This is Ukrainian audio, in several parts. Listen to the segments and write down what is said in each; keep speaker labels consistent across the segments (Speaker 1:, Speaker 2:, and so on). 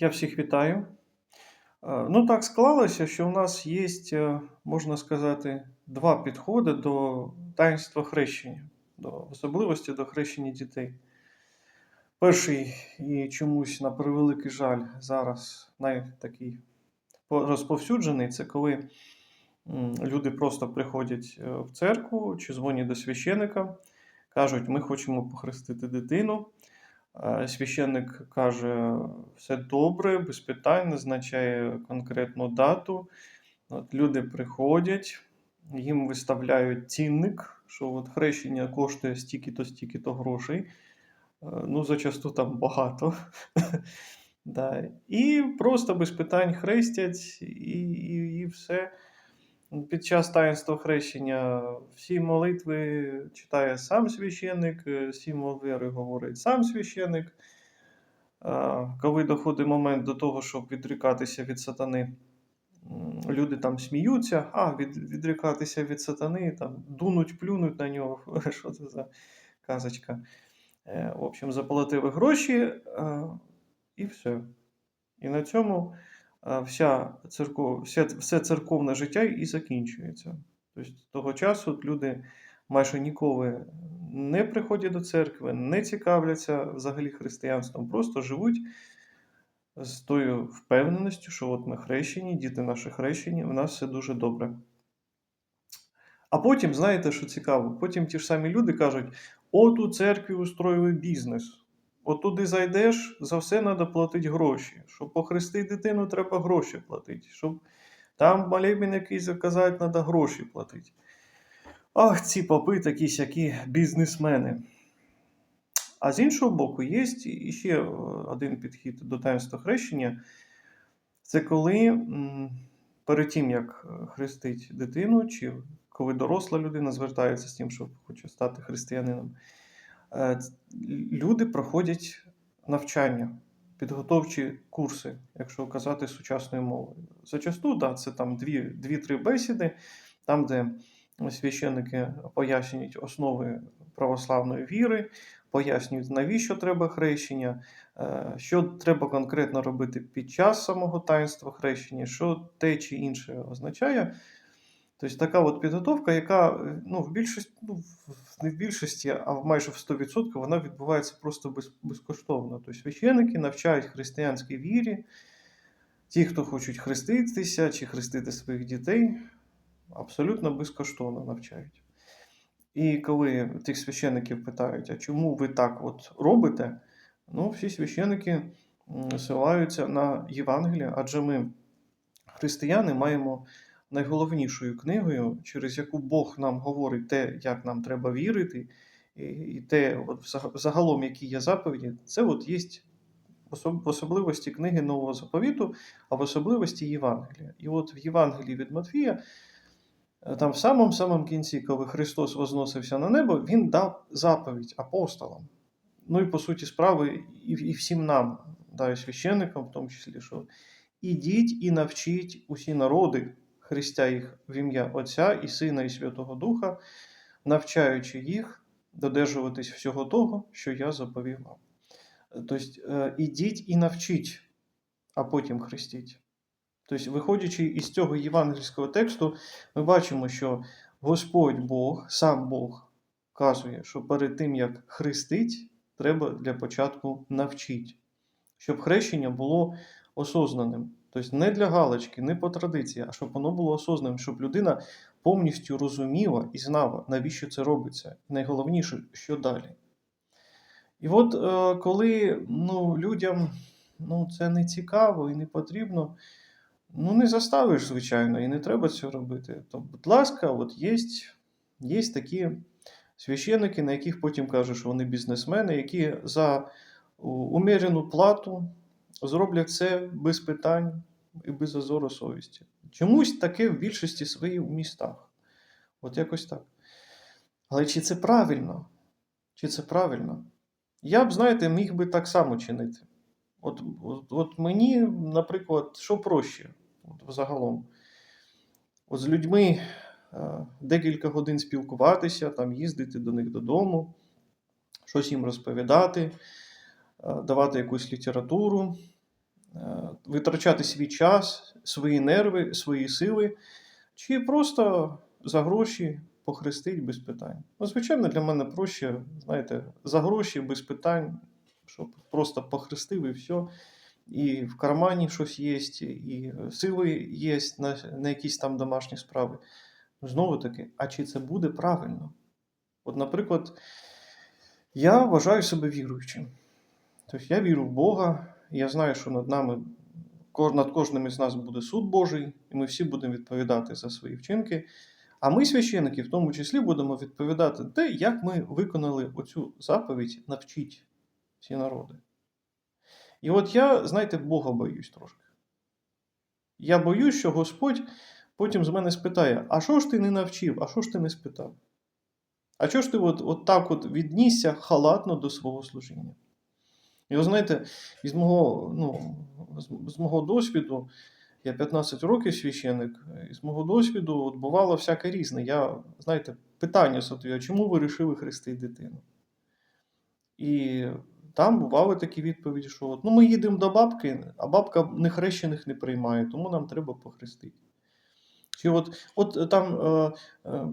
Speaker 1: Я всіх вітаю. Е, Ну, так склалося, що у нас є, е, можна сказати, два підходи до таїнства хрещення, до особливості до хрещення дітей. Перший і чомусь, на превеликий жаль, зараз найтакий по- розповсюджений це коли люди просто приходять е, в церкву чи дзвонять до священика, кажуть, ми хочемо похрестити дитину. Е, Священник каже, все добре, без питань, назначає конкретну дату. От люди приходять, їм виставляють цінник, що от хрещення коштує стільки-то, стільки-то грошей. Е, Ну, зачасту там багато. І просто без питань хрестять, і все. Під час таїнства хрещення всі молитви читає сам священник, е, символ говорить сам священник. Коли доходить момент до того, щоб відрікатися від сатани, люди там сміються, а від, відрікатися від сатани, там дунуть, плюнуть на нього. Що це за казочка? Е, В общем, заплатили гроші е, і все. І на цьому е, вся церков, вся, все церковне життя і закінчується. Тобто того часу люди майже ніколи не приходять до церкви, не цікавляться взагалі християнством, просто живуть з тою впевненістю, що от ми хрещені, діти наші хрещені, у нас все дуже добре. А потім, знаєте, що цікаво, потім ті ж самі люди кажуть: от у церкві устроїли бізнес. От зайдеш, за все треба платити гроші. Щоб похрестити дитину, треба гроші платити. Щоб там молебень якийсь заказати, треба гроші платити. Ах, ці попи такі сякі бізнесмени. А з іншого боку, є ще е, один підхід до таїнства хрещення. Це коли перед тим, як хрестить дитину, чи коли доросла людина звертається з тим, що хоче стати християнином, люди проходять навчання, підготовчі курси, якщо казати сучасною мовою. Зачасту, да, це там дві- дві-три бесіди, там, де священники пояснюють основи православної віри, пояснюють, навіщо треба хрещення, е, що треба конкретно робити під час самого таїнства хрещення, що те чи інше означає. Тобто така от підготовка, яка ну, в більшості, ну, не в більшості, а майже в 100% вона відбувається просто без, безкоштовно. Тобто священики навчають християнській вірі, ті, хто хочуть хреститися чи хрестити своїх дітей, абсолютно безкоштовно навчають. І коли тих священиків питають, а чому ви так от робите, ну, всі священики м, ссилаються на Євангелія, адже ми, християни, маємо найголовнішою книгою, через яку Бог нам говорить те, як нам треба вірити, і, те, от, загалом, які є заповіді, це от є в особливості книги Нового заповіту, а в особливості Євангелія. І от в Євангелії від Матвія Е, Там в самому самому кінці, коли Христос возносився на небо, Він дав заповідь апостолам. Ну і по суті справи, і, і всім нам, да, і священникам, в тому числі, що ідіть і навчіть усі народи, хрестя їх в ім'я Отця і Сина, і Святого Духа, навчаючи їх додержуватись всього того, що я заповів вам. Тобто, е, ідіть і навчіть, а потім хрестіть. Тобто, виходячи із цього євангельського тексту, ми бачимо, що Господь Бог, сам Бог, вказує, що перед тим, як хрестить, треба для початку навчити, щоб хрещення було осознаним. Тобто не для галочки, не по традиції, а щоб воно було осознаним, щоб людина повністю розуміла і знала, навіщо це робиться. Найголовніше, що далі. І от е, коли ну, людям ну, це не цікаво і не потрібно, ну не заставиш, звичайно, і не треба цього робити. То, будь ласка, от є, є такі священники, на яких потім кажуть, що вони бізнесмени, які за умерену плату зроблять це без питань і без зазору совісті. Чомусь таке в більшості своїй в містах. От якось так. Але чи це правильно? Чи це правильно? Я б, знаєте, міг би так само чинити. От, от, от мені, наприклад, що проще от, взагалом? От з людьми е, декілька годин спілкуватися, там, їздити до них додому, щось їм розповідати, е, давати якусь літературу, витрачати свій час, свої нерви, свої сили, чи просто за гроші похрестить без питань. Ну, звичайно, для мене проще, знаєте, за гроші без питань, щоб просто похрестив і все. І в кармані щось є, і сили є на, на якісь там домашні справи. Знову таки, а чи це буде правильно? От, наприклад, я вважаю себе віруючим. Тобто я вірю в Бога, я знаю, що над нами, над кожним із нас буде суд Божий, і ми всі будемо відповідати за свої вчинки. А ми, священники, в тому числі, будемо відповідати те, як ми виконали оцю заповідь навчіть всі народи. І от я, знаєте, Бога боюсь трошки. Я боюсь, що Господь потім з мене спитає: а що ж ти не навчив, а що ж ти не спитав? А чого ж ти от, от так от віднісся халатно до свого служіння? І ви знаєте, із мого, ну, з, з мого досвіду, я 15 років священик, із мого досвіду от бувало всяке різне. Я, знаєте, питання задаю, чому ви вирішили хрестити дитину? І там бували такі відповіді, що от, ну, ми їдемо до бабки, а бабка нехрещених не приймає, тому нам треба похрестити. Чи от, от там е, е,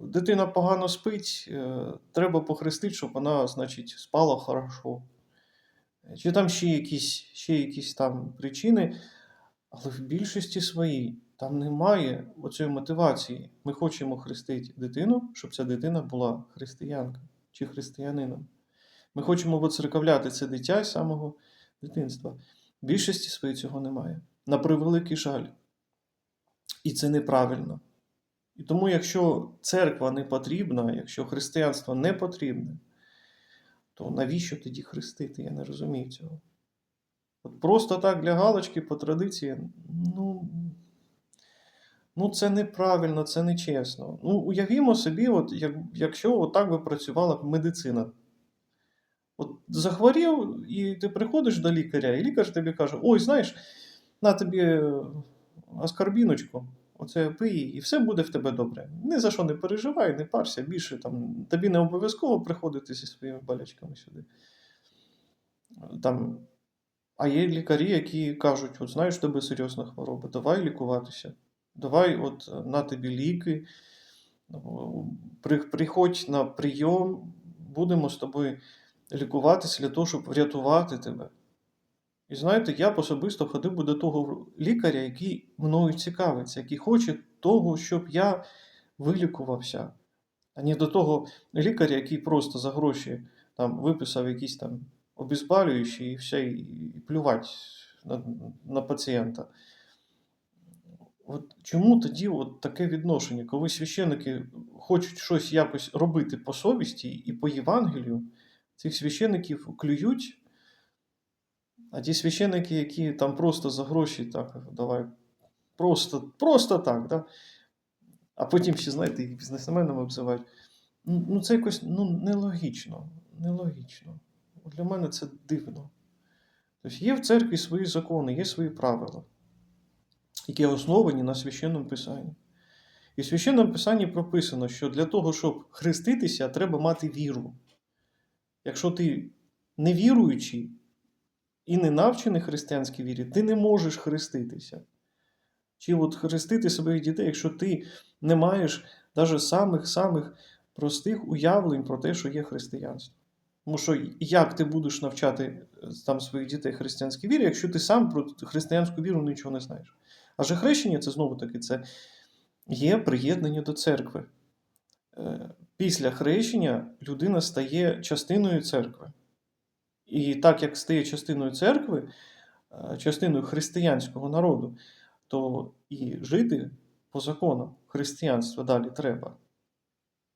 Speaker 1: дитина погано спить, е, треба похрестити, щоб вона, значить, спала хорошо. Чи там ще якісь, ще якісь там причини, але в більшості своїй там немає оцієї мотивації. Ми хочемо хрестити дитину, щоб ця дитина була християнка чи християнином. Ми хочемо воцерковляти це дитя з самого дитинства. В більшості своїй цього немає. На превеликий жаль. І це неправильно. І тому, якщо церква не потрібна, якщо християнство не потрібне, то навіщо тоді хрестити? Я не розумію цього. От просто так для галочки по традиції, ну, ну це неправильно, це нечесно. Ну, уявімо собі, от, як, якщо отак би працювала медицина. От захворів, і ти приходиш до лікаря, і лікар тобі каже: Ой, знаєш, на тобі е, аскарбіночку, оце пий, і все буде в тебе добре. Ні за що не переживай, не парся, більше там, тобі не обов'язково приходити зі своїми болячками сюди. Там, а є лікарі, які кажуть: от знаєш, в тебе серйозна хвороба, давай лікуватися. Давай, от е, на тобі ліки, при- приходь на прийом, будемо з тобою лікуватися для того, щоб врятувати тебе. І знаєте, я б особисто ходив би до того лікаря, який мною цікавиться, який хоче того, щоб я вилікувався, а не до того лікаря, який просто за гроші там, виписав якісь там обезболюючі і все, і плювать на, на пацієнта. От чому тоді от таке відношення, коли священники хочуть щось якось робити по совісті і по Євангелію, цих священиків клюють, а ті священики, які там просто за гроші, так, давай, просто, просто так, да? а потім ще, знаєте, їх бізнесменами обзивають. Ну, ну, це якось ну, нелогічно. Нелогічно. Для мене це дивно. Тобто є в церкві свої закони, є свої правила, які основані на священному писанні. І в священному писанні прописано, що для того, щоб хреститися, треба мати віру. Якщо ти невіруючий і не навчений християнській вірі, ти не можеш хреститися. Чи от хрестити своїх дітей, якщо ти не маєш навіть самих-самих простих уявлень про те, що є християнство. Тому що як ти будеш навчати е, там своїх дітей християнській вірі, якщо ти сам про християнську віру нічого не знаєш? Адже хрещення це знову таки це є приєднання до церкви. Е, Після хрещення людина стає частиною церкви. І так як стає частиною церкви, е, частиною християнського народу, то і жити по законам християнства далі треба.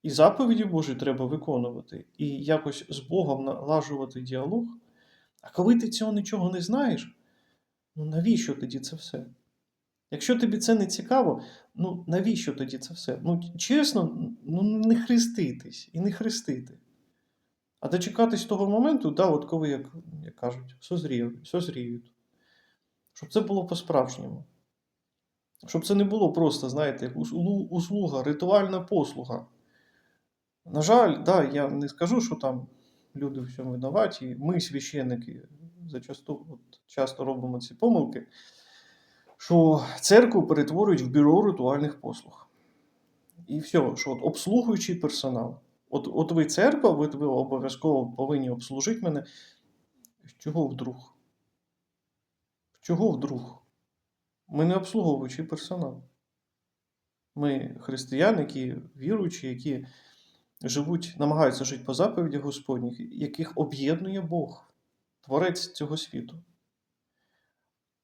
Speaker 1: І заповіді Божі треба виконувати, і якось з Богом налажувати діалог. А коли ти цього нічого не знаєш, ну навіщо тоді це все? Якщо тобі це не цікаво, ну навіщо тоді це все? Ну, чесно, ну не хреститись і не хрестити. А дочекатись того моменту, да, от коли, як, як кажуть, созріють, созріють. Щоб це було по-справжньому. Щоб це не було просто, знаєте, услуга, ритуальна послуга. На жаль, да, я не скажу, що там люди в цьому винуваті. Ми, священники, зачасту от, часто робимо ці помилки, що церкву перетворюють в бюро ритуальних послуг. І все, що от обслугуючий персонал. От, от ви церква, ви, ви обов'язково повинні обслужити мене. Чого вдруг? Чого вдруг? Ми не обслуговуючий персонал. Ми християни, які віруючі, які живуть, намагаються жити по заповідях Господніх, яких об'єднує Бог, Творець цього світу.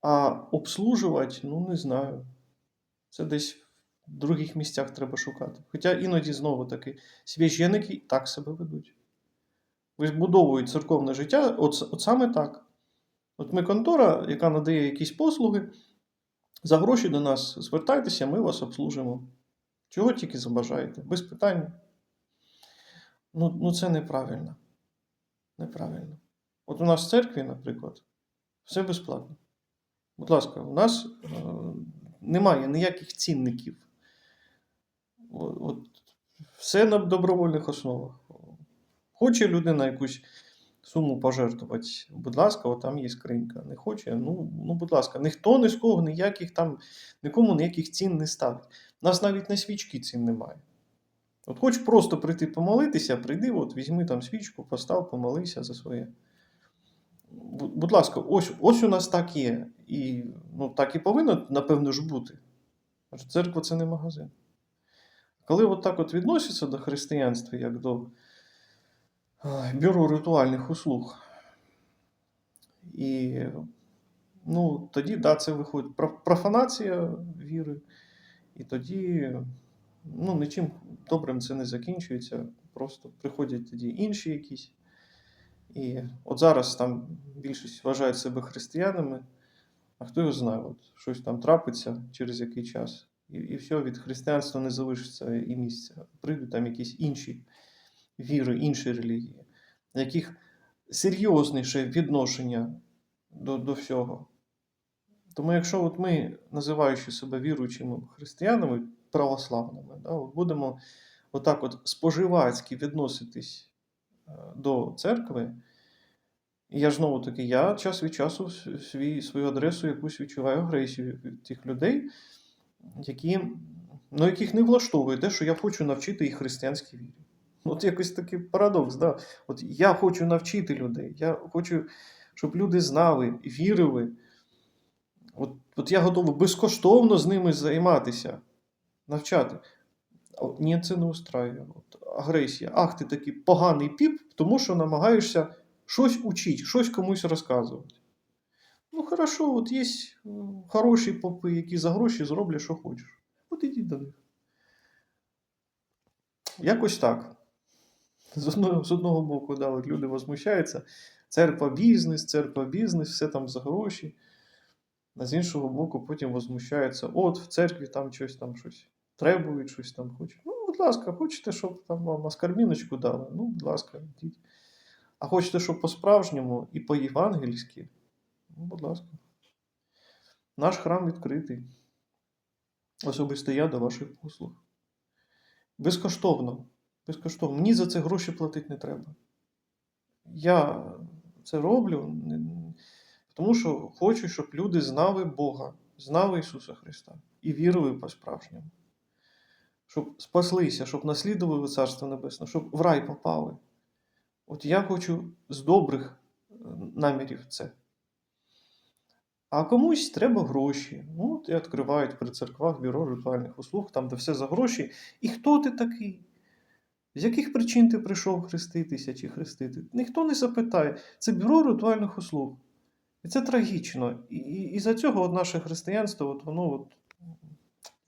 Speaker 1: А обслужувати, ну не знаю. Це десь других місцях треба шукати. Хоча іноді знову таки священники і так себе ведуть. Вибудовують церковне життя, от, от саме так. От ми контора, яка надає якісь послуги, за гроші до нас звертайтеся, ми вас обслужимо. Чого тільки забажаєте, без питань. Ну, ну це неправильно. Неправильно. От у нас в церкві, наприклад, все безплатно. Будь ласка, у нас е, немає ніяких цінників. От, все на добровольних основах. Хоче людина якусь суму пожертвувати, будь ласка, от там є скринька. Не хоче, ну, ну будь ласка, ніхто ні з кого ніяких там, нікому ніяких цін не ставить. У нас навіть на свічки цін немає. От хоч просто прийти помолитися, прийди, от візьми там свічку, постав, помолися за своє. Будь ласка, ось, ось у нас так є. І ну, так і повинно, напевно ж, бути. Адже церква це не магазин. Коли от так от відносяться до християнства, як до бюро ритуальних услуг, і ну, тоді да, це виходить профанація віри, і тоді ну, нічим добрим це не закінчується. Просто приходять тоді інші якісь. І от зараз там більшість вважають себе християнами, а хто його знає, от щось там трапиться через який час, і, і все, від християнства не залишиться і місця. Прийдуть там якісь інші віри, інші релігії, яких серйозніше відношення до, до всього. Тому якщо от ми, називаючи себе віруючими християнами, православними, да, от будемо отак от споживацьки відноситись е, до церкви, я ж знову таки, я час від часу свій, свою адресу якусь відчуваю агресію від тих людей, які, ну, яких не влаштовує те, що я хочу навчити їх християнській вірі. От якось такий парадокс. Да? От я хочу навчити людей, я хочу, щоб люди знали, вірили. От, от я готовий безкоштовно з ними займатися, навчати. Ні, це не устраює. От, агресія. Ах, ти такий поганий піп, тому що намагаєшся щось учити, щось комусь розказувати. Ну, хорошо, от є хороші попи, які за гроші зроблять, що хочеш. От ідіть до них. Якось так. З одного, з одного боку, да, от люди возмущаються. Церква бізнес, церква бізнес, все там за гроші. А з іншого боку, потім возмущаються, от в церкві там щось там щось требують, щось там хочуть. Ну, будь ласка, хочете, щоб там вам аскарбіночку дали? Ну, будь ласка, йдіть. А хочете, щоб по-справжньому і по-євангельськи? Ну, будь ласка. Наш храм відкритий. Особисто я до ваших послуг. Безкоштовно. Безкоштовно. Мені за це гроші платити не треба. Я це роблю, тому що хочу, щоб люди знали Бога, знали Ісуса Христа і вірили по-справжньому. Щоб спаслися, щоб наслідували Царство Небесне, щоб в рай попали. От я хочу з добрих намірів це. А комусь треба гроші. Ну, і відкривають при церквах бюро ритуальних услуг, там, де все за гроші. І хто ти такий? З яких причин ти прийшов хреститися чи хрестити? Ніхто не запитає. Це бюро ритуальних услуг. І це трагічно. І, і, і за цього от наше християнство, от воно от,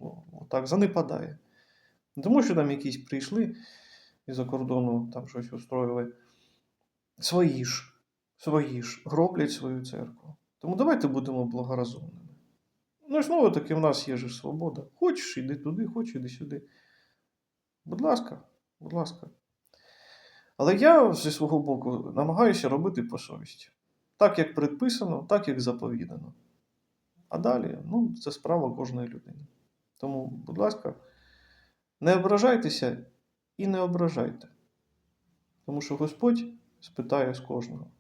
Speaker 1: ну, отак занепадає. Тому, що там якісь прийшли із-за кордону, там щось устроїли. Свої ж, свої ж гроблять свою церкву. Тому давайте будемо благоразумними. Ну і знову таки, в нас є ж свобода. Хочеш, іди туди, хочеш, іди сюди. Будь ласка, будь ласка. Але я зі свого боку намагаюся робити по совісті. Так, як предписано, так, як заповідано. А далі, ну, це справа кожної людини. Тому, будь ласка, не ображайтеся і не ображайте. Тому що Господь спитає з кожного.